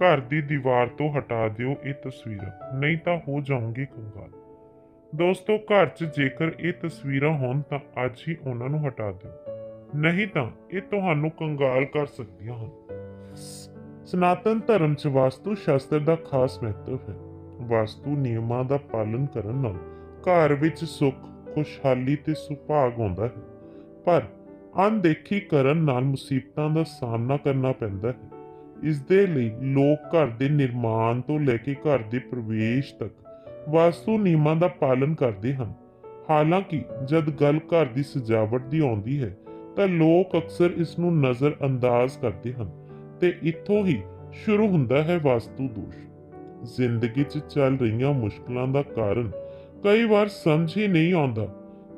ਘਰ ਦੀ ਦੀਵਾਰ ਤੋਂ ਹਟਾ ਦਿਓ ਇਹ ਤਸਵੀਰਾਂ, ਨਹੀਂ ਤਾਂ ਹੋ ਜਾਓਗੇ ਕੰਗਾਲ। ਦੋਸਤੋ, ਘਰ 'ਚ ਜੇਕਰ ਇਹ ਤਸਵੀਰਾਂ ਹੋਣ ਤਾਂ ਅੱਜ ਹੀ ਉਹਨਾਂ ਨੂੰ ਹਟਾ ਦਿਓ। ਨਹੀਂ ਤਾਂ ਇਹ ਤੁਹਾਨੂੰ ਕੰਗਾਲ ਕਰ ਸਕਦੀਆਂ ਹਨ। ਸਨਾਤਨ ਧਰਮ 'ਚ ਵਾਸਤੂ ਸ਼ਾਸਤਰ ਦਾ ਖਾਸ ਮਹੱਤਵ ਹੈ। ਵਾਸਤੂ ਨਿਯਮਾਂ ਦਾ ਪਾਲਣ ਕਰਨ ਨਾਲ ਘਰ ਵਿੱਚ ਸੁੱਖ, ਖੁਸ਼ਹਾਲੀ ਤੇ ਸੁਭਾਗ ਆਉਂਦਾ ਹੈ। ਪਰ ਅਣਦੇਖੀ ਕਰਨ ਨਾਲ ਮੁਸੀਬਤਾਂ ਦਾ ਸਾਹਮਣਾ ਕਰਨਾ ਪੈਂਦਾ ਹੈ। ਇਸ ਦੇ ਲਈ ਲੋਕ ਘਰ ਦੇ ਨਿਰਮਾਣ ਤੋਂ ਲੈ ਕੇ ਘਰ ਦੇ ਪ੍ਰਵੇਸ਼ ਤੱਕ ਵਾਸਤੂ ਨਿਯਮਾਂ ਦਾ ਪਾਲਨ ਕਰਦੇ ਹਨ। ਹਾਲਾਂਕਿ ਜਦ ਗੱਲ ਘਰ ਦੀ ਸਜਾਵਟ ਦੀ ਆਉਂਦੀ ਹੈ, ਤਾਂ ਲੋਕ ਅਕਸਰ ਇਸ ਨੂੰ ਨਜ਼ਰ ਅੰਦਾਜ਼ ਕਰਦੇ ਹਨ ਤੇ ਇੱਥੋਂ ਹੀ ਸ਼ੁਰੂ ਹੁੰਦਾ ਹੈ ਵਾਸਤੂ ਦੋਸ਼। ਜ਼ਿੰਦਗੀ 'ਚ ਚੱਲ ਰਹੀਆਂ ਮੁਸ਼ਕਲਾਂ ਦਾ ਕਾਰਨ ਕਈ ਵਾਰ ਸਮਝ ਹੀ ਨਹੀਂ ਆਉਂਦਾ।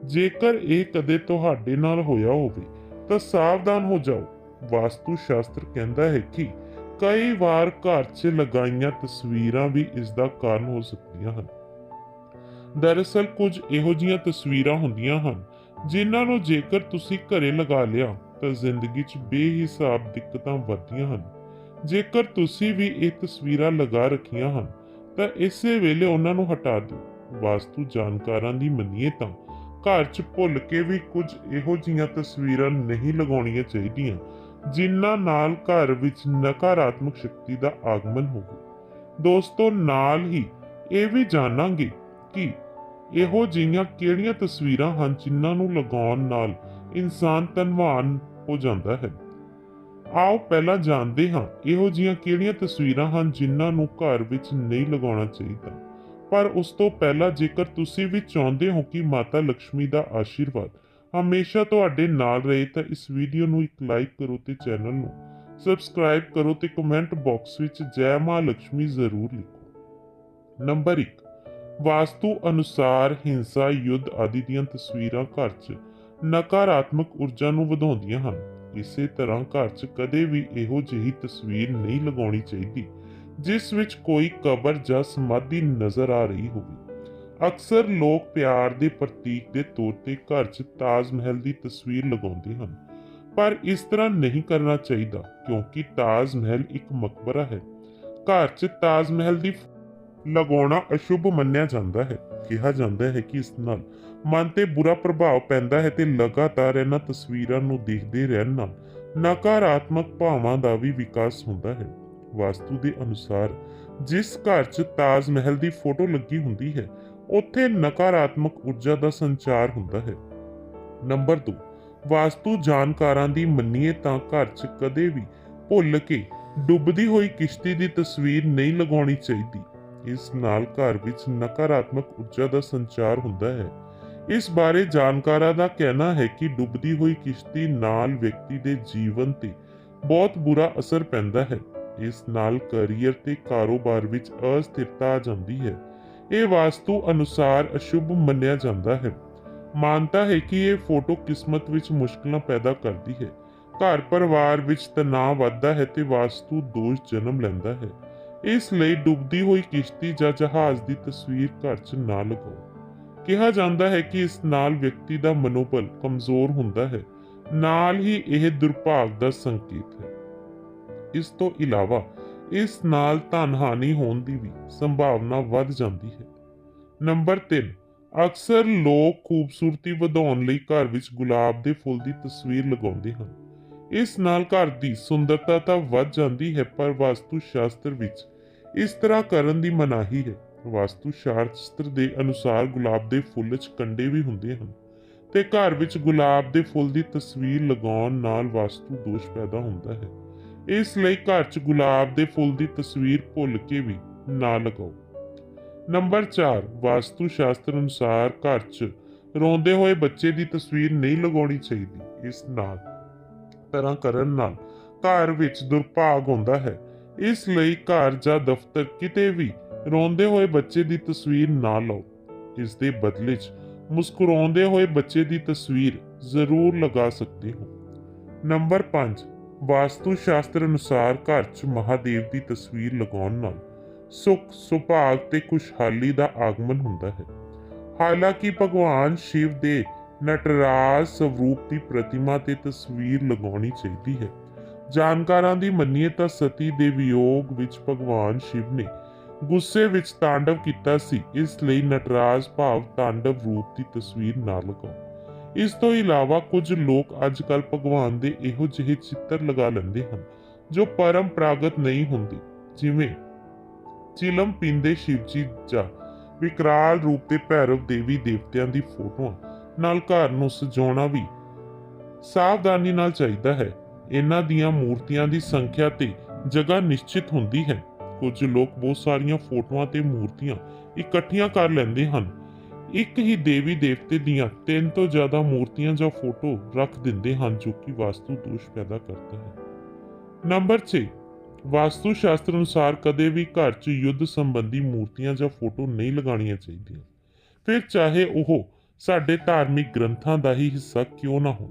ਜੇਕਰ ਇਹ ਕਦੇ ਤੁਹਾਡੇ ਨਾਲ ਹੋਇਆ ਹੋਵੇ, ਤਾਂ ਸਾਵਧਾਨ ਹੋ ਜਾਓ। ਵਾਸਤੂ ਸ਼ਾਸਤਰ ਕਹਿੰਦਾ ਹੈ ਕਿ ਕਈ ਵਾਰ ਘਰ 'ਚ ਲਗਾਈਆਂ ਤਸਵੀਰਾਂ ਵੀ ਇਸ ਦਾ ਕਾਰਨ ਹੋ ਸਕਦੀਆਂ ਹਨ। ਦਰਅਸਲ ਕੁਝ ਇਹੋ ਜਿਹੀਆਂ ਤਸਵੀਰਾਂ ਹੁੰਦੀਆਂ ਹਨ, ਜਿਨ੍ਹਾਂ ਨੂੰ ਜੇਕਰ ਤੁਸੀਂ ਘਰੇ ਲਗਾ ਲਿਆ, ਤਾਂ ਜ਼ਿੰਦਗੀ 'ਚ ਬੇਹਿਸਾਬ ਦਿੱਕਤਾਂ ਵੱਧਦੀਆਂ ਹਨ। ਜੇਕਰ ਤੁਸੀਂ ਵੀ ਇਹ ਤਸਵੀਰਾਂ ਲਗਾ ਰੱਖੀਆਂ ਹਨ, ਤਾਂ ਇਸੇ ਵੇਲੇ ਉਹਨਾਂ ਨੂੰ ਹਟਾ ਦਿਓ। ਵਾਸਤੂ ਜਾਣਕਾਰਾਂ ਦੀ ਮੰਨੀਏ ਤਾਂ ਘਰ 'ਚ ਭੁੱਲ ਕੇ ਵੀ ਕੁਝ ਇਹੋ ਜਿਹੀਆਂ ਤਸਵੀਰਾਂ ਨਹੀਂ ਲਗਾਉਣੀਆਂ ਚਾਹੀਦੀਆਂ ਜਿਨ੍ਹਾਂ ਨਾਲ ਘਰ ਵਿੱਚ ਨਕਾਰਾਤਮਕ ਸ਼ਕਤੀ ਦਾ ਆਗਮਨ ਹੋਵੇ। ਦੋਸਤੋ, ਨਾਲ ਹੀ ਇਹ ਵੀ ਜਾਣਾਂਗੇ ਕਿ ਇਹੋ ਜਿਹੀਆਂ ਕਿਹੜੀਆਂ ਤਸਵੀਰਾਂ ਹਨ ਜਿਨ੍ਹਾਂ ਨੂੰ ਲਗਾਉਣ ਨਾਲ ਇਨਸਾਨ ਧਨਵਾਨ ਹੋ ਜਾਂਦਾ ਹੈ। ਆਓ ਪਹਿਲਾਂ ਜਾਣਦੇ ਹਾਂ ਇਹੋ ਜਿਹੀਆਂ ਕਿਹੜੀਆਂ ਤਸਵੀਰਾਂ ਹਨ ਜਿਨ੍ਹਾਂ ਨੂੰ ਘਰ ਵਿੱਚ ਨਹੀਂ ਲਗਾਉਣਾ ਚਾਹੀਦਾ। ਪਰ ਉਸ ਤੋਂ ਪਹਿਲਾਂ ਜੇਕਰ ਤੁਸੀਂ ਵੀ ਚਾਹੁੰਦੇ ਹੋ ਕਿ ਮਾਤਾ ਲక్ష్ਮੀ ਦਾ ਆਸ਼ੀਰਵਾਦ ਹਮੇਸ਼ਾ ਤੁਹਾਡੇ ਨਾਲ ਰਹੇ ਤਾਂ ਇਸ ਵੀਡੀਓ ਨੂੰ ਇੱਕ ਲਾਈਕ ਕਰੋ ਤੇ ਚੈਨਲ ਨੂੰ ਸਬਸਕ੍ਰਾਈਬ ਕਰੋ ਤੇ ਕਮੈਂਟ ਬਾਕਸ ਵਿੱਚ ਜੈ ਮਾਂ ਲక్ష్ਮੀ ਜ਼ਰੂਰ ਲਿਖੋ। ਨੰਬਰ 1 ਵਾਸਤੂ ਅਨੁਸਾਰ ਹਿੰਸਾ, ਯੁੱਧ ਆਦਿ ਦੀਆਂ ਤਸਵੀਰਾਂ ਘਰ 'ਚ ਨਕਾਰਾਤਮਕ ਊਰਜਾ ਨੂੰ ਵਧਾਉਂਦੀਆਂ ਹਨ। ਇਸੇ ਤਰ੍ਹਾਂ ਘਰ 'ਚ ਕਦੇ ਵੀ ਇਹੋ ਜਿਹੀ ਤਸਵੀਰ ਨਹੀਂ ਲਗਾਉਣੀ ਚਾਹੀਦੀ, ਜਿਸ ਵਿੱਚ ਕੋਈ ਕਬਰ ਜਾਂ ਸਮਾਧੀ ਨਜ਼ਰ ਆ ਰਹੀ ਹੋਵੇ। ਅਕਸਰ ਲੋਕ ਪਿਆਰ ਦੇ ਪ੍ਰਤੀਕ ਦੇ ਤੌਰ ਤੇ ਘਰ 'ਚ ਤਾਜ ਮਹਿਲ ਦੀ ਤਸਵੀਰ ਲਗਾਉਂਦੇ ਹਨ। ਪਰ ਇਸ ਤਰ੍ਹਾਂ ਨਹੀਂ ਕਰਨਾ ਚਾਹੀਦਾ, ਕਿਉਂਕਿ ਤਾਜ ਮਹਿਲ ਇੱਕ ਮਕਬਰਾ ਹੈ। ਘਰ 'ਚ ਤਾਜ ਮਹਿਲ ਦੀ ਲਗਾਉਣਾ ਅਸ਼ੁਭ ਮੰਨਿਆ ਜਾਂਦਾ ਹੈ। ਕਿਹਾ ਜਾਂਦਾ ਹੈ ਕਿ ਇਸ ਨਾਲ ਮਨ ਤੇ ਬੁਰਾ ਪ੍ਰਭਾਵ ਪੈਂਦਾ ਹੈ ਤੇ ਲਗਾਤਾਰ ਇਹਨਾਂ ਤਸਵੀਰਾਂ ਨੂੰ ਦੇਖਦੇ ਰਹਿਣ ਨਾਲ ਨਕਾਰਾਤਮਕ ਭਾਵਾਂ ਦਾ ਵੀ ਵਿਕਾਸ ਹੁੰਦਾ ਹੈ। ਵਾਸਤੂ ਦੇ ਅਨੁਸਾਰ, ਜਿਸ ਘਰ 'ਚ ਤਾਜ ਮਹਿਲ ਦੀ ਫੋਟੋ ਲੱਗੀ ਹੁੰਦੀ ਹੈ ਉੱਥੇ ਨਕਾਰਾਤਮਕ ਊਰਜਾ ਦਾ ਸੰਚਾਰ ਹੁੰਦਾ ਹੈ। ਨੰਬਰ 2 ਵਾਸਤੂ ਜਾਣਕਾਰਾਂ ਦੀ ਮੰਨੀਏ ਤਾਂ ਘਰ 'ਚ ਕਦੇ ਵੀ ਭੁੱਲ ਕੇ ਡੁੱਬਦੀ ਹੋਈ ਕਿਸ਼ਤੀ ਦੀ ਤਸਵੀਰ ਨਹੀਂ ਲਗਾਉਣੀ ਚਾਹੀਦੀ। ਇਸ ਨਾਲ ਘਰ ਵਿੱਚ ਨਕਾਰਾਤਮਕ ਊਰਜਾ ਦਾ ਸੰਚਾਰ ਹੁੰਦਾ ਹੈ। ਇਸ ਬਾਰੇ ਜਾਣਕਾਰਾਂ ਦਾ ਕਹਿਣਾ ਹੈ ਕਿ ਡੁੱਬਦੀ ਹੋਈ ਕਿਸ਼ਤੀ ਨਾਲ ਵਿਅਕਤੀ ਦੇ ਜੀਵਨ ਤੇ ਬਹੁਤ ਬੁਰਾ ਅਸਰ ਪੈਂਦਾ ਹੈ। ਇਸ ਨਾਲ ਕੈਰੀਅਰ ਤੇ ਕਾਰੋਬਾਰ ਵਿੱਚ ਅਸਥਿਰਤਾ ਆ ਜਾਂਦੀ ਹੈ। ਇਹ ਵਾਸਤੂ ਅਨੁਸਾਰ ਅਸ਼ੁਭ ਮੰਨਿਆ ਜਾਂਦਾ ਹੈ। ਮਾਨਤਾ ਹੈ ਕਿ ਇਹ ਫੋਟੋ ਕਿਸਮਤ ਵਿੱਚ ਮੁਸ਼ਕਲਾਂ ਪੈਦਾ ਕਰਦੀ ਹੈ। ਘਰ ਪਰਿਵਾਰ ਵਿੱਚ ਤਣਾਅ ਵੱਧਦਾ ਹੈ ਤੇ ਵਾਸਤੂ ਦੋਸ਼ ਜਨਮ ਲੈਂਦਾ ਹੈ। ਇਸ ਲਈ ਡੁੱਬਦੀ ਹੋਈ ਕਿਸ਼ਤੀ ਜਾਂ ਜਹਾਜ਼ ਦੀ ਤਸਵੀਰ ਘਰ 'ਚ ਨਾ ਲਗਾਓ। ਕਿਹਾ ਜਾਂਦਾ ਹੈ ਕਿ ਇਸ ਨਾਲ ਵਿਅਕਤੀ ਦਾ ਮਨੋਬਲ ਕਮਜ਼ੋਰ ਹੁੰਦਾ ਹੈ। ਨਾਲ ਹੀ ਇਹ ਦੁਰਭਾਗ ਦਾ ਸੰਕੇਤ ਹੈ। ਇਸ ਤੋਂ ਇਲਾਵਾ ਇਸ ਨਾਲ ਧਨਹਾਨੀ ਹੋਣ ਦੀ ਵੀ ਸੰਭਾਵਨਾ ਵੱਧ ਜਾਂਦੀ ਹੈ। ਨੰਬਰ 3 ਅਕਸਰ ਲੋਕ ਖੂਬਸੂਰਤੀ ਵਧਾਉਣ ਲਈ ਘਰ ਵਿੱਚ ਗੁਲਾਬ ਦੇ ਫੁੱਲ ਦੀ ਤਸਵੀਰ ਲਗਾਉਂਦੇ ਹਨ। ਇਸ ਨਾਲ ਘਰ ਦੀ ਸੁੰਦਰਤਾ ਤਾਂ ਵੱਧ ਜਾਂਦੀ ਹੈ, ਪਰ ਵਾਸਤੂ ਸ਼ਾਸਤਰ ਵਿੱਚ ਇਸ ਤਰ੍ਹਾਂ ਕਰਨ ਦੀ ਮਨਾਹੀ ਹੈ। ਵਾਸਤੂ ਸ਼ਾਸਤਰ ਦੇ ਅਨੁਸਾਰ ਗੁਲਾਬ ਦੇ ਫੁੱਲ 'ਚ ਕੰਡੇ ਵੀ ਹੁੰਦੇ ਹਨ ਤੇ ਘਰ ਵਿੱਚ ਗੁਲਾਬ ਦੇ ਫੁੱਲ ਦੀ ਤਸਵੀਰ ਲਗਾਉਣ ਨਾਲ ਵਾਸਤੂ ਦੋਸ਼ ਪੈਦਾ ਹੁੰਦਾ ਹੈ। ਇਸ ਲਈ ਘਰ 'ਚ ਗੁਲਾਬ ਦੇ ਫੁੱਲ ਦੀ ਤਸਵੀਰ ਭੁੱਲ ਕੇ ਵੀ ਨਾ ਲਗਾਓ। ਨੰਬਰ 4 ਵਾਸਤੂ ਸ਼ਾਸਤਰ ਅਨੁਸਾਰ ਘਰ 'ਚ ਰੋਂਦੇ ਹੋਏ ਬੱਚੇ ਦੀ ਤਸਵੀਰ ਨਹੀਂ ਲਗਾਉਣੀ ਚਾਹੀਦੀ, ਇਸ ਨਾਲ, ਤਰ੍ਹਾਂ ਕਰਨ ਨਾਲ ਘਰ ਵਿੱਚ ਦੁਰਭਾਗ ਹੁੰਦਾ ਹੈ। ਇਸ ਲਈ ਘਰ ਜਾਂ ਦਫ਼ਤਰ ਕਿਤੇ ਵੀ ਰੋਂਦੇ ਹੋਏ ਬੱਚੇ ਦੀ ਤਸਵੀਰ ਨਾ ਲਾਓ। ਇਸ ਦੇ ਬਦਲੇ 'ਚ ਮੁਸਕਰਾਉਂਦੇ ਹੋਏ ਬੱਚੇ ਦੀ ਤਸਵੀਰ ਜ਼ਰੂਰ ਲਗਾ ਸਕਦੇ ਹੋ। ਨੰਬਰ 5 ਵਾਸਤੂ ਸ਼ਾਸਤਰ ਅਨੁਸਾਰ ਘਰ 'ਚ ਮਹਾਦੇਵ ਦੀ ਤਸਵੀਰ ਲਗਾਉਣ ਨਾਲ ਸੁਖ, ਸੁਭਾਗ ਤੇ ਖੁਸ਼ਹਾਲੀ ਦਾ ਆਗਮਨ ਹੁੰਦਾ ਹੈ। ਹਾਲਾਂਕਿ ਭਗਵਾਨ ਸ਼ਿਵ ਦੇ ਨਟਰਾਜ ਸਰੂਪ ਦੀ ਪ੍ਰਤਿਮਾ ਤੇ ਤਸਵੀਰ ਲਗਾਉਣੀ ਚਾਹੀਦੀ ਹੈ। ਜਾਣਕਾਰਾਂ ਦੀ ਮੰਨੀਏ ਤਾਂ ਸਤੀ ਦੇ ਵਿਯੋਗ ਵਿੱਚ ਭਗਵਾਨ ਸ਼ਿਵ ਨੇ ਗੁੱਸੇ ਵਿੱਚ ਤਾਂਡਵ ਕੀਤਾ ਸੀ, ਇਸ ਲਈ ਨਟਰਾਜ ਭਾਵ ਤਾਂਡਵ ਰੂਪ ਦੀ ਤਸਵੀਰ ਨਾ ਲਗਾਓ। ਇਸ ਤੋਂ ਇਲਾਵਾ ਕੁਝ ਲੋਕ ਅੱਜਕੱਲ ਭਗਵਾਨ ਦੇ ਇਹੋ ਜਿਹੇ ਚਿੱਤਰ ਲਗਾ ਲੈਂਦੇ ਹਨ, ਜੋ ਪਰੰਪਰਾਗਤ ਨਹੀਂ ਹੁੰਦੀ, ਜਿਵੇਂ ਚਿਲਮ ਪੀਂਦੇ ਸ਼ਿਵਜੀ ਜਾਂ ਵਿਕਰਾਲ ਰੂਪ ਦੇ ਭੈਰਵ ਦੇਵੀ ਦੇਵਤਿਆਂ ਦੀ ਫੋਟੋਆਂ ਨਾਲ ਘਰ ਨੂੰ ਸਜਾਉਣਾ ਵੀ ਸਾਵਧਾਨੀ ਨਾਲ ਚਾਹੀਦਾ ਹੈ। ਇਹਨਾਂ ਦੀਆਂ ਮੂਰਤੀਆਂ ਦੀ ਸੰਖਿਆ ਤੇ ਜਗ੍ਹਾ ਨਿਸ਼ਚਿਤ ਹੁੰਦੀ ਹੈ। ਕੁਝ ਲੋਕ ਬਹੁਤ ਸਾਰੀਆਂ ਫੋਟੋਆਂ ਤੇ ਮੂਰਤੀਆਂ ਇਕੱਠੀਆਂ ਕਰ ਲੈਂਦੇ ਹਨ। ਇੱਕ ਹੀ ਦੇਵੀ ਦੇਵਤੇ ਦੀਆਂ ਤਿੰਨ ਤੋਂ ਜ਼ਿਆਦਾ ਮੂਰਤੀਆਂ ਜਾਂ ਫੋਟੋ ਰੱਖ ਦਿੰਦੇ ਹਨ ਜੋ ਕਿ ਵਾਸਤੂ ਦੋਸ਼ ਪੈਦਾ ਕਰਦਾ ਹੈ ਨੰਬਰ 6 ਵਾਸਤੂ ਸ਼ਾਸਤਰ ਅਨੁਸਾਰ ਕਦੇ ਵੀ ਘਰ 'ਚ ਯੁੱਧ ਸੰਬੰਧੀ ਮੂਰਤੀਆਂ ਜਾਂ ਫੋਟੋ ਨਹੀਂ ਲਗਾਉਣੀਆਂ ਚਾਹੀਦੀਆਂ। ਫਿਰ ਚਾਹੇ ਉਹ ਸਾਡੇ ਧਾਰਮਿਕ ਗ੍ਰੰਥਾਂ ਦਾ ਹੀ ਹਿੱਸਾ ਕਿਉਂ ਨਾ ਹੋਣ,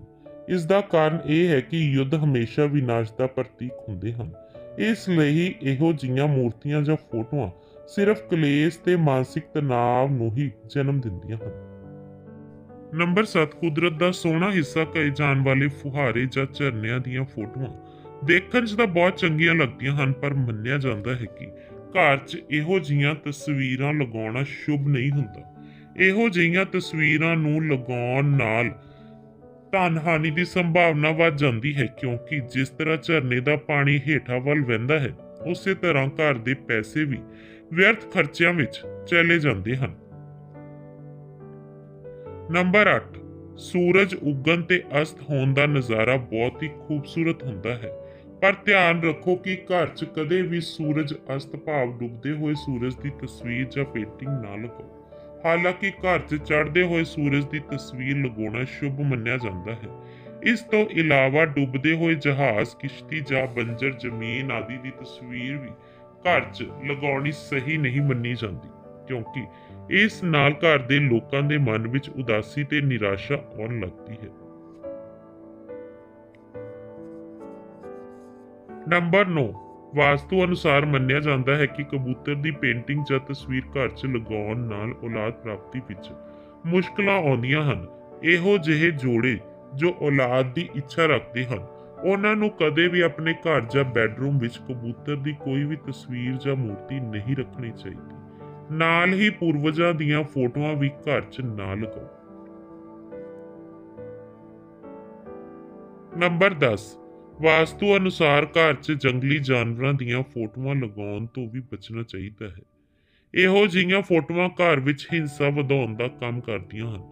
ਇਸ ਦਾ ਕਾਰਨ ਇਹ ਹੈ ਕਿ ਯੁੱਧ ਹਮੇਸ਼ਾ ਵਿਨਾਸ਼ ਦਾ ਪ੍ਰਤੀਕ ਹੁੰਦੇ ਹਨ। ਇਸ ਲਈ ਇਹੋ ਜਿਹੀਆਂ ਮੂਰਤੀਆਂ ਜਾਂ ਫੋਟੋਆਂ ਸਿਰਫ ਕਲੇਸ਼ ਤੇ ਮਾਨਸਿਕ ਤਣਾਅ ਨੂੰ ਹੀ ਜਨਮ ਦਿੰਦੀਆਂ ਹਨ। ਨੰਬਰ 7 ਕੁਦਰਤ ਦਾ ਸੋਹਣਾ ਹਿੱਸਾ ਕਹੇ ਜਾਣ ਵਾਲੇ ਫੁਹਾਰੇ ਜਾਂ ਝਰਨਿਆਂ ਦੀਆਂ ਫੋਟੋਆਂ। ਦੇਖਣ 'ਚ ਤਾਂ ਬਹੁਤ ਚੰਗੀਆਂ ਲੱਗਦੀਆਂ ਹਨ, ਪਰ ਮੰਨਿਆ ਜਾਂਦਾ ਹੈ ਕਿ ਘਰ 'ਚ ਇਹੋ ਜਿਹੀਆਂ ਤਸਵੀਰਾਂ ਲਗਾਉਣਾ ਸ਼ੁਭ ਨਹੀਂ ਹੁੰਦਾ। ਇਹੋ ਜਿਹੀਆਂ ਤਸਵੀਰਾਂ ਨੂੰ ਲਗਾਉਣ ਨਾਲ ਧਨ ਦੀ ਸੰਭਾਵਨਾ ਵੱਧ ਜਾਂਦੀ ਹੈ, ਕਿਉਂਕਿ ਜਿਸ ਤਰ੍ਹਾਂ ਝਰਨੇ ਦਾ ਪਾਣੀ ਹੇਠਾਂ ਵੱਲ ਵਹਿੰਦਾ ਹੈ, ਉਸੇ ਤਰ੍ਹਾਂ ਘਰ ਦੇ ਪੈਸੇ ਵੀ ਵਿਅਰਥ ਖਰਚਿਆਂ ਵਿੱਚ ਚਲੇ ਜਾਂਦੇ ਹਨ। ਨੰਬਰ 8 ਸੂਰਜ ਉਗਣ ਤੇ ਅਸਤ ਹੋਣ ਦਾ ਨਜ਼ਾਰਾ ਬਹੁਤ ਹੀ ਖੂਬਸੂਰਤ ਹੁੰਦਾ ਹੈ। ਪਰ ਧਿਆਨ ਰੱਖੋ ਕਿ ਘਰ 'ਚ ਕਦੇ ਵੀ ਸੂਰਜ ਅਸਤ ਭਾਵ ਡੁੱਬਦੇ ਹੋਏ ਸੂਰਜ ਦੀ ਤਸਵੀਰ ਜਾਂ ਪੇਂਟਿੰਗ ਨਾ ਲਗਾਓ। ਹਾਲਾਂਕਿ ਘਰ 'ਚ ਚੜ੍ਹਦੇ ਹੋਏ ਸੂਰਜ ਦੀ ਤਸਵੀਰ ਲਗਾਉਣਾ ਸ਼ੁਭ ਮੰਨਿਆ ਜਾਂਦਾ ਹੈ। ਇਸ ਤੋਂ ਇਲਾਵਾ ਡੁੱਬਦੇ ਹੋਏ ਜਹਾਜ਼, ਕਿਸ਼ਤੀ ਜਾਂ ਬੰਜਰ, ਜ਼ਮੀਨ ਆਦਿ ਦੀ ਤਸਵੀਰ ਵੀ ਘਰ 'ਚ ਲਗਾਉਣੀ ਸਹੀ ਨਹੀਂ ਮੰਨੀ ਜਾਂਦੀ, ਕਿਉਂਕਿ ਇਸ ਨਾਲ ਘਰ ਦੇ ਲੋਕਾਂ ਦੇ ਮਨ ਵਿੱਚ ਉਦਾਸੀ ਤੇ ਨਿਰਾਸ਼ਾ ਆਉਣ ਲੱਗਦੀ ਹੈ। ਨੰਬਰ 9 ਵਾਸਤੂ ਅਨੁਸਾਰ ਮੰਨਿਆ ਜਾਂਦਾ ਹੈ ਕਿ ਕਬੂਤਰ ਦੀ ਪੇਂਟਿੰਗ ਜਾਂ ਤਸਵੀਰ ਘਰ 'ਚ ਲਗਾਉਣ ਨਾਲ ਔਲਾਦ ਪ੍ਰਾਪਤੀ ਵਿੱਚ ਮੁਸ਼ਕਲਾਂ ਆਉਂਦੀਆਂ ਹਨ। ਇਹੋ ਜਿਹੇ ਜੋੜੇ ਜੋ ਔਲਾਦ ਦੀ ਇੱਛਾ ਰੱਖਦੇ ਹਨ ਉਹਨਾਂ ਨੂੰ ਕਦੇ ਵੀ ਆਪਣੇ ਘਰ ਜਾਂ ਬੈੱਡਰੂਮ ਵਿੱਚ ਕਬੂਤਰ ਦੀ ਕੋਈ ਵੀ ਤਸਵੀਰ ਜਾਂ ਮੂਰਤੀ ਨਹੀਂ ਰੱਖਣੀ ਚਾਹੀਦੀ। ਨਾਲ ਹੀ ਪੂਰਵਜਾਂ ਦੀਆਂ ਫੋਟੋਆਂ ਵੀ ਘਰ 'ਚ ਨਾ ਲਗਾਓ। ਨੰਬਰ 10 ਵਾਸਤੂ ਅਨੁਸਾਰ ਘਰ 'ਚ ਜੰਗਲੀ ਜਾਨਵਰਾਂ ਦੀਆਂ ਫੋਟੋਆਂ ਲਗਾਉਣ ਤੋਂ ਵੀ ਬਚਣਾ ਚਾਹੀਦਾ ਹੈ। ਇਹੋ ਜਿਹੀਆਂ ਫੋਟੋਆਂ ਘਰ ਵਿੱਚ ਹਿੰਸਾ ਵਧਾਉਣ ਦਾ ਕੰਮ ਕਰਦੀਆਂ ਹਨ।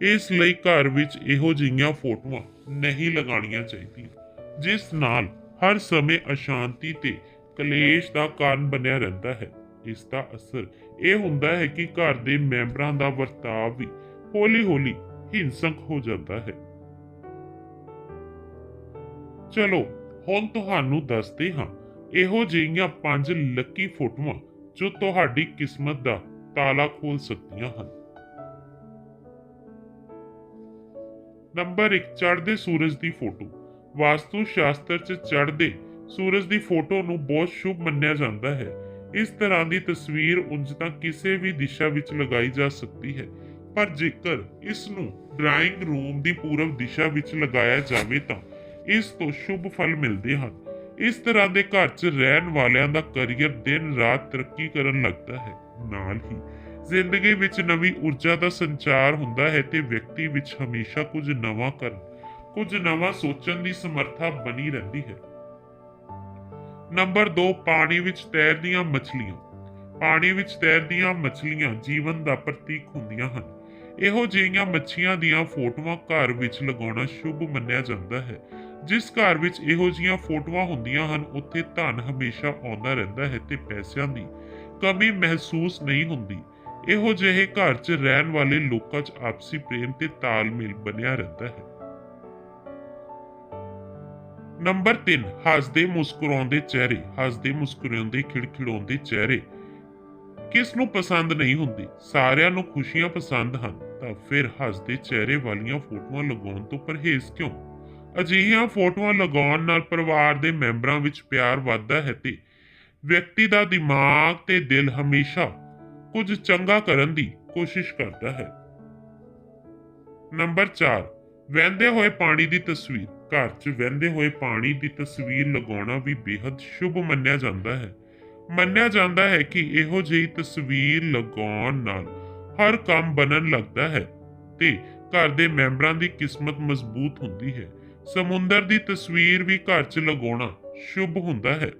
ਇਸ ਲਈ ਘਰ ਵਿੱਚ ਇਹੋ ਜਿਹੀਆਂ ਫੋਟੋਆਂ ਨਹੀਂ ਲਗਾਉਣੀਆਂ ਚਾਹੀਦੀਆਂ। ਜਿਸ ਨਾਲ ਹਰ ਸਮੇਂ ਅਸ਼ਾਂਤੀ ਤੇ ਕਲੇਸ਼ ਦਾ ਕਾਰਨ ਬਣਿਆ ਰਹਿੰਦਾ ਹੈ। ਇਸ ਦਾ ਅਸਰ ਇਹ ਹੁੰਦਾ ਹੈ ਕਿ ਘਰ ਦੇ ਮੈਂਬਰਾਂ ਦਾ ਵਰਤਾਵ ਵੀ ਹੌਲੀ-ਹੌਲੀ ਹਿੰਸਕ ਹੋ ਜਾਂਦਾ ਹੈ। ਚਲੋ, ਹੁਣ ਤੁਹਾਨੂੰ ਦੱਸਦੇ ਹਾਂ, ਇਹੋ ਜਿਹੀਆਂ ਪੰਜ ਲੱਕੀ ਫੋਟੋਆਂ ਜੋ ਤੁਹਾਡੀ ਕਿਸਮਤ ਦਾ ਤਾਲਾ ਖੋਲ ਸਕਦੀਆਂ ਹਨ। ਨੰਬਰ 1 ਚੜ੍ਹਦੇ ਸੂਰਜ ਦੀ ਫੋਟੋ। ਵਾਸਤੂ ਸ਼ਾਸਤਰ 'ਚ ਚੜ੍ਹਦੇ ਸੂਰਜ ਦੀ ਫੋਟੋ ਨੂੰ ਬਹੁਤ ਸ਼ੁਭ ਮੰਨਿਆ ਜਾਂਦਾ ਹੈ। ਇਸ ਤਰ੍ਹਾਂ ਦੀ ਤਸਵੀਰ ਉਂਝ ਤਾਂ ਕਿਸੇ ਵੀ ਦਿਸ਼ਾ ਵਿੱਚ ਲਗਾਈ ਜਾ ਸਕਦੀ ਹੈ, ਪਰ ਜੇਕਰ ਇਸ ਨੂੰ ਡਰਾਇੰਗ ਰੂਮ ਦੀ ਪੂਰਬ ਦਿਸ਼ਾ ਵਿੱਚ ਲਗਾਇਆ ਜਾਵੇ ਤਾਂ ਇਸ ਤੋਂ ਸ਼ੁਭ ਫਲ ਮਿਲਦੇ ਹਨ। ਇਸ ਤਰ੍ਹਾਂ ਦੇ ਘਰ 'ਚ ਰਹਿਣ ਵਾਲਿਆਂ ਦਾ ਕੈਰੀਅਰ ਦਿਨ ਰਾਤ ਤਰੱਕੀ ਕਰਨ ਲੱਗਦਾ ਹੈ। ਨਾਲ ਹੀ ਜ਼ਿੰਦਗੀ ਵਿੱਚ ਨਵੀਂ ਊਰਜਾ ਦਾ ਸੰਚਾਰ ਹੁੰਦਾ ਹੈ ਤੇ ਵਿਅਕਤੀ ਵਿੱਚ ਹਮੇਸ਼ਾ ਕੁਝ ਨਵਾਂ ਕਰਨ ਕੁਝ ਨਵਾਂ ਸੋਚਣ ਦੀ ਸਮਰੱਥਾ ਬਣੀ ਰਹਿੰਦੀ ਹੈ। ਨੰਬਰ 2 ਪਾਣੀ ਵਿੱਚ ਤੈਰਦੀਆਂ ਮੱਛਲੀਆਂ। ਪਾਣੀ ਵਿੱਚ ਤੈਰਦੀਆਂ ਮੱਛਲੀਆਂ ਜੀਵਨ ਦਾ ਪ੍ਰਤੀਕ ਹੁੰਦੀਆਂ ਹਨ। ਇਹੋ ਜਿਹੀਆਂ ਮੱਛੀਆਂ ਦੀਆਂ ਫੋਟੋਆਂ ਘਰ ਵਿੱਚ ਲਗਾਉਣਾ ਸ਼ੁਭ ਮੰਨਿਆ ਜਾਂਦਾ ਹੈ। ਜਿਸ ਘਰ ਵਿੱਚ ਇਹੋ ਜਿਹੀਆਂ ਫੋਟੋਆਂ ਹੁੰਦੀਆਂ ਹਨ, ਉੱਥੇ ਧਨ ਹਮੇਸ਼ਾ ਆਉਂਦਾ ਰਹਿੰਦਾ ਹੈ ਤੇ ਪੈਸਿਆਂ ਦੀ ਕਮੀ ਮਹਿਸੂਸ ਨਹੀਂ ਹੁੰਦੀ। ਇਹੋ ਜਿਹੇ ਘਰ 'ਚ ਰਹਿਣ ਵਾਲੇ ਲੋਕਾਂ 'ਚ ਆਪਸੀ ਪ੍ਰੇਮ ਤੇ ਤਾਲਮੇਲ ਬਣਿਆ ਰਹਿੰਦਾ ਹੈ। ਨੰਬਰ 3 ਹੱਸਦੇ ਮੁਸਕਰਾਉਂਦੇ ਚਿਹਰੇ, ਹੱਸਦੇ ਮੁਸਕਰਾਉਂਦੇ, ਖਿੜਖਿੜਾਉਂਦੇ ਚਿਹਰੇ। ਕਿਸ ਨੂੰ ਪਸੰਦ ਨਹੀਂ ਹੁੰਦੇ? ਸਾਰਿਆਂ ਨੂੰ ਖੁਸ਼ੀਆਂ ਪਸੰਦ ਹਨ, ਤਾਂ ਫਿਰ ਹੱਸਦੇ ਚਿਹਰੇ ਵਾਲੀਆਂ ਫੋਟੋਆਂ ਲਗਾਉਣ ਤੋਂ ਪਰਹੇਜ਼ ਕਿਉਂ? ਅਜਿਹੀਆਂ ਫੋਟੋਆਂ ਲਗਾਉਣ ਨਾਲ ਪਰਿਵਾਰ ਦੇ ਮੈਂਬਰਾਂ ਵਿੱਚ ਪਿਆਰ ਵੱਧਦਾ ਹੈ ਤੇ ਵਿਅਕਤੀ ਦਾ ਦਿਮਾਗ ਤੇ ਦਿਲ ਹਮੇਸ਼ਾ ਕੁਝ ਚੰਗਾ ਕਰਨ ਦੀ ਕੋਸ਼ਿਸ਼ ਕਰਦਾ ਹੈ। ਨੰਬਰ 4 ਵਹਿੰਦੇ ਹੋਏ ਪਾਣੀ ਦੀ ਤਸਵੀਰ। ਘਰ 'ਚ ਵਹਿੰਦੇ ਹੋਏ ਪਾਣੀ ਦੀ ਤਸਵੀਰ ਲਗਾਉਣਾ ਵੀ ਬੇहद ਸ਼ੁਭ ਮੰਨਿਆ ਜਾਂਦਾ ਹੈ। ਮੰਨਿਆ ਜਾਂਦਾ ਹੈ ਕਿ ਇਹੋ ਜਿਹੀ ਤਸਵੀਰ ਲਗਾਉਣ ਨਾਲ ਹਰ ਕੰਮ ਬਣਨ ਲੱਗਦਾ ਹੈ ਤੇ ਘਰ ਦੇ ਮੈਂਬਰਾਂ ਦੀ ਕਿਸਮਤ ਮਜ਼ਬੂਤ ਹੁੰਦੀ ਹੈ। ਸਮੁੰਦਰ ਦੀ ਤਸਵੀਰ ਵੀ ਘਰ 'ਚ ਲਗਾਉਣਾ ਸ਼ੁਭ ਹੁੰਦਾ ਹੈ।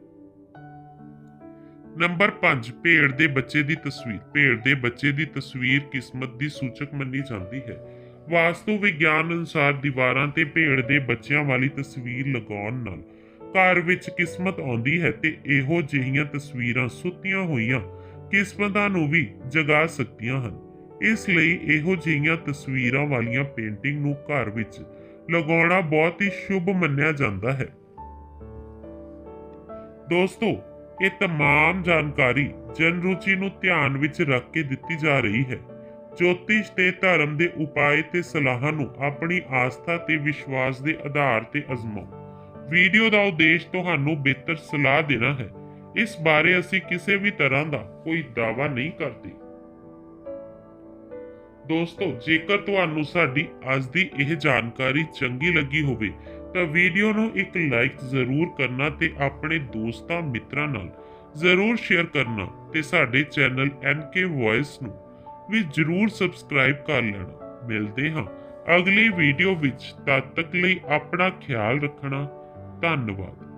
ਨੰਬਰ 5 ਭੇੜ ਦੇ ਬੱਚੇ ਦੀ ਤਸਵੀਰ ਭੇੜ ਦੇ ਬੱਚੇ ਦੀ ਤਸਵੀਰ ਕਿਸਮਤ ਦੀ ਸੂਚਕ ਮੰਨੀ ਜਾਂਦੀ ਹੈ। ਵਾਸਤੂ ਵਿਗਿਆਨ ਅਨੁਸਾਰ ਦੀਵਾਰਾਂ ਤੇ ਭੇੜ ਦੇ ਬੱਚਿਆਂ ਵਾਲੀ ਤਸਵੀਰ ਲਗਾਉਣ ਨਾਲ ਘਰ ਵਿੱਚ ਕਿਸਮਤ ਆਉਂਦੀ ਹੈ ਤੇ ਇਹੋ ਜਿਹੀਆਂ ਤਸਵੀਰਾਂ ਸੁੱਤੀਆਂ ਹੋਈਆਂ ਕਿਸਮਤਾਂ ਨੂੰ ਵੀ ਜਗਾ ਸਕਦੀਆਂ ਹਨ ਇਸ ਲਈ ਇਹੋ ਜਿਹੀਆਂ ਤਸਵੀਰਾਂ ਵਾਲੀਆਂ ਪੇਂਟਿੰਗ ਨੂੰ ਘਰ ਵਿੱਚ ਲਗਾਉਣਾ ਬਹੁਤ ਹੀ ਸ਼ੁਭ ਮੰਨਿਆ ਜਾਂਦਾ ਹੈ ਦੋਸਤੋ ਇਹ तमाम ਜਾਣਕਾਰੀ ਜਨ ਰੁਚੀ ਨੂੰ ਧਿਆਨ ਵਿੱਚ ਰੱਖ ਕੇ ਦਿੱਤੀ ਜਾ ਰਹੀ ਹੈ ਜੋਤਿਸ਼ ਤੇ ਧਰਮ ਦੇ ਉਪਾਅ ਤੇ ਸਲਾਹਾਂ ਨੂੰ ਆਪਣੀ ਆਸਥਾ ਤੇ ਵਿਸ਼ਵਾਸ ਦੇ ਆਧਾਰ ਤੇ ਅਜ਼ਮਾਓ। ਵੀਡੀਓ ਦਾ ਉਦੇਸ਼ ਤੁਹਾਨੂੰ ਬਿਹਤਰ ਸਲਾਹ ਦੇਣਾ ਹੈ। ਇਸ ਬਾਰੇ ਅਸੀਂ ਕਿਸੇ ਵੀ ਤਰ੍ਹਾਂ ਦਾ ਕੋਈ ਦਾਅਵਾ ਨਹੀਂ ਕਰਦੇ। ਦੋਸਤੋ, ਜੇਕਰ ਤੁਹਾਨੂੰ ਸਾਡੀ ਅੱਜ ਦੀ ਇਹ ਜਾਣਕਾਰੀ ਚੰਗੀ ਲੱਗੀ ਹੋਵੇ, ਤਾਂ ਵੀਡੀਓ ਨੂੰ ਇੱਕ ਲਾਈਕ ਜ਼ਰੂਰ ਕਰਨਾ ਤੇ ਆਪਣੇ ਦੋਸਤਾਂ ਮਿੱਤਰਾਂ ਨਾਲ ਜ਼ਰੂਰ ਸ਼ੇਅਰ ਕਰਨਾ ਤੇ ਸਾਡੇ ਚੈਨਲ NK ਵੌਇਸ ਨੂੰ ਵੀ ਜ਼ਰੂਰ ਸਬਸਕ੍ਰਾਈਬ ਕਰ ਲੈਣਾ। ਮਿਲਦੇ ਹਾਂ ਅਗਲੀ ਵੀਡੀਓ ਵਿੱਚ। ਤਦ ਤੱਕ ਲਈ ਆਪਣਾ ਖਿਆਲ ਰੱਖਣਾ। ਧੰਨਵਾਦ।